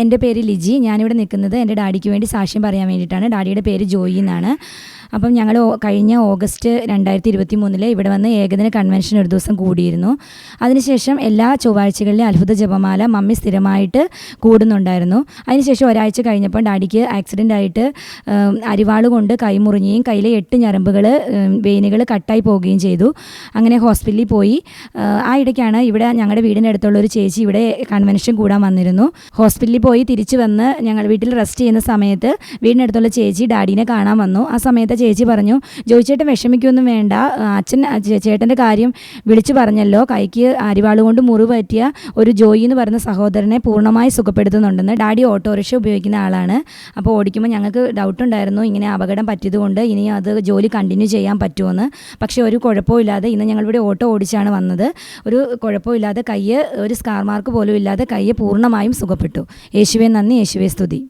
എന്റെ പേര് ലിജി. ഞാനിവിടെ നിൽക്കുന്നത് എന്റെ ഡാഡിക്ക് വേണ്ടി സാക്ഷ്യം പറയാൻ വേണ്ടിയിട്ടാണ്. ഡാഡിയുടെ പേര് ജോയി എന്നാണ്. അപ്പം ഞങ്ങൾ കഴിഞ്ഞ ഓഗസ്റ്റ് രണ്ടായിരത്തി ഇരുപത്തി മൂന്നിൽ ഇവിടെ വന്ന് ഏകദിന കൺവെൻഷൻ ഒരു ദിവസം കൂടിയിരുന്നു. അതിനുശേഷം എല്ലാ ചൊവ്വാഴ്ചകളിലും അത്ഭുത ജപമാല മമ്മി സ്ഥിരമായിട്ട് കൂടുന്നുണ്ടായിരുന്നു. അതിനുശേഷം ഒരാഴ്ച കഴിഞ്ഞപ്പോൾ ഡാഡിക്ക് ആക്സിഡന്റ് ആയിട്ട് അരിവാൾ കൊണ്ട് കൈമുറിഞ്ഞുകയും കയ്യിലെ എട്ട് ഞരമ്പുകൾ വെയിനുകൾ കട്ടായി പോവുകയും ചെയ്തു. അങ്ങനെ ഹോസ്പിറ്റലിൽ പോയി. ആ, ഇടയ്ക്കാണ് ഇവിടെ ഞങ്ങളുടെ വീടിന്റെ അടുത്തുള്ള ഒരു ചേച്ചി ഇവിടെ കൺവെൻഷൻ കൂടാൻ വന്നിരുന്നു. ഹോസ്പിറ്റലിൽ പോയി തിരിച്ചു വന്ന് ഞങ്ങൾ വീട്ടിൽ റെസ്റ്റ് ചെയ്യുന്ന സമയത്ത് വീടിനടുത്തുള്ള ചേച്ചി ഡാഡീനെ കാണാൻ വന്നു. ആ സമയത്ത് ചേച്ചി പറഞ്ഞു ജോയിച്ചേട്ടൻ വിഷമിക്കൊന്നും വേണ്ട. അച്ഛൻ ചേട്ടന്റെ കാര്യം വിളിച്ചു പറഞ്ഞല്ലോ. കൈക്ക് അരിവാൾ കൊണ്ട് മുറി പറ്റിയ ഒരു ജോയി എന്ന് പറയുന്ന സഹോദരനെ പൂർണമായി സുഖപ്പെടുത്തുന്നുണ്ടെന്ന് ഡാഡി ഓട്ടോറിക്ഷ ഉപയോഗിക്കുന്ന ആളാണ്. അപ്പോൾ ഓടിക്കുമ്പോൾ ഞങ്ങൾക്ക് ഡൗട്ട് ഉണ്ടായിരുന്നു ഇങ്ങനെ അപകടം പറ്റിയതുകൊണ്ട് ഇനി അത് ജോലി കണ്ടിന്യൂ ചെയ്യാൻ പറ്റുമെന്ന്. പക്ഷേ ഒരു കുഴപ്പമില്ലാതെ ഇന്ന് ഞങ്ങളിവിടെ ഓട്ടോ ഓടിച്ചാണ് വന്നത്. ഒരു കുഴപ്പമില്ലാതെ കയ്യ് ഒരു സ്കാർ മാർക്ക് പോലും ഇല്ലാതെ കയ്യ് പൂർണമായും സുഖപ്പെട്ടു. യേശുവെ നന്ദി. യേശുവെ സ്തുതി.